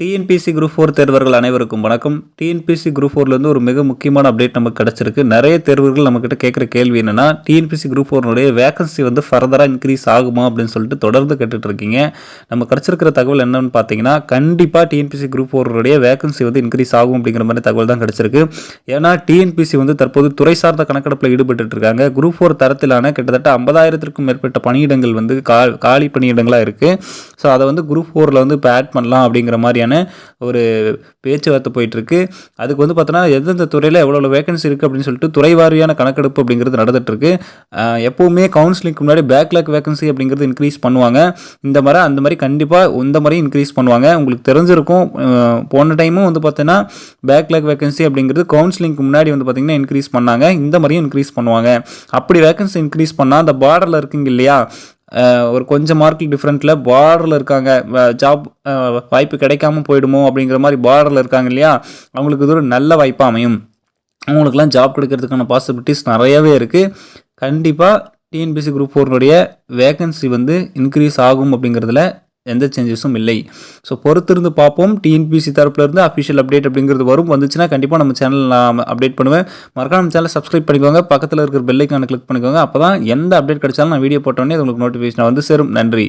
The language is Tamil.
டிஎன்பிசி குரூப் ஃபோர் தேர்வர்கள் அனைவருக்கும் வணக்கம். டிஎன்பிசி குரூப் ஃபோர்லேருந்து ஒரு மிக முக்கியமான அப்டேட் நமக்கு கிடச்சிருக்கு. நிறைய தேர்வுகள் நம்மக்கிட்ட கேட்குற கேள்வி என்னென்னா டிஎன்பிசி குரூப் ஃபோர்னுடைய வேகன்சி வந்து ஃபர்தராக இன்க்ரீஸ் ஆகுமா அப்படின்னு சொல்லிட்டு தொடர்ந்து கேட்டுட்டு இருக்கீங்க. நம்ம கிடச்சிருக்கிற தகவல் என்னன்னு பார்த்தீங்கன்னா கண்டிப்பாக டிஎன்பிசி குரூப் ஃபோருடைய வேகன்சி வந்து இன்க்ரீஸ் ஆகும் அப்படிங்கிற மாதிரி தகவல் தான் கிடச்சிருக்கு. ஏன்னா டிஎன்பிசி வந்து தற்போது துறை சார்ந்த கணக்கெடுப்பில் ஈடுபட்டு இருக்காங்க. குரூப் ஃபோர் தரத்திலான கிட்டத்தட்ட ஐம்பதாயிரத்திற்கும் மேற்பட்ட பணியிடங்கள் வந்து கா காலி பணியிடங்களாக இருக்குது ஸோ அதை வந்து குரூப் ஃபோரில் வந்து இப்போ ஆட் பண்ணலாம் அப்படிங்கிற மாதிரியான ஒரு பேச்சுவார்த்தை போயிட்டுருக்கு. அதுக்கு வந்து பார்த்தோன்னா எந்தெந்த துறையில் எவ்வளோ வேகன்சி இருக்குது அப்படின்னு சொல்லிட்டு துறை வாரியான கணக்கெடுப்பு அப்படிங்கிறது நடந்துகிட்ருக்கு எப்போவுமே கவுன்சிலிங்க்கு முன்னாடி பேக்லாக் வேகன்சி அப்படிங்கிறது இன்க்ரீஸ் பண்ணுவாங்க. இந்த மாதிரி அந்த மாதிரி கண்டிப்பாக இந்த மாதிரி இன்க்ரீஸ் பண்ணுவாங்க. உங்களுக்கு தெரிஞ்சிருக்கும் போன டைமும் வந்து பார்த்தீங்கன்னா பேக்லாக் வேகன்சி அப்படிங்கிறது கவுன்சிலிங்க்கு முன்னாடி வந்து பார்த்தீங்கன்னா இன்க்ரீஸ் பண்ணாங்க. இந்த மாதிரியும் இன்க்ரீஸ் பண்ணுவாங்க. அப்படி வேகன்சி இன்க்ரீஸ் பண்ணால் அந்த பார்டரில் இருக்குங்க இல்லையா ஒரு கொஞ்சம் மார்க் டிஃப்ரெண்ட்டில் பார்டரில் இருக்காங்க. ஜாப் வாய்ப்பு கிடைக்காம போயிடுமோ அப்படிங்கிற மாதிரி பார்டரில் இருக்காங்க இல்லையா? அவங்களுக்கு இது ஒரு நல்ல வாய்ப்பாக அமையும். அவங்களுக்குலாம் ஜாப் கிடைக்கிறதுக்கான பாசிபிலிட்டிஸ் நிறையவே இருக்குது கண்டிப்பாக டிஎன்பிசி குரூப் ஃபோர்னுடைய வேகன்சி வந்து இன்க்ரீஸ் ஆகும் அப்படிங்கிறதுல எந்த சேஞ்சஸும் இல்லை. ஸோ பொறுத்திருந்து பார்ப்போம். டிஎன்பிசி தரப்புலேருந்து அஃபிஷியல் அப்டேட் அப்படிங்கிறது வரும். வந்துச்சுன்னா கண்டிப்பாக நம்ம சேனல் நான் அப்டேட் பண்ணுவேன். மறக்காம நம்ம சேனலை சப்ஸ்கிரைப் பண்ணிக்கோங்க. பக்கத்தில் இருக்கிற பெல்லைக்கான கிளிக் பண்ணிக்கோங்க. அப்போ தான் எந்த அப்டேட் கிடைச்சாலும் நான் வீடியோ போட்டோன்னே உங்களுக்கு நோட்டிஃபிகேஷன் வந்து சேரும். நன்றி.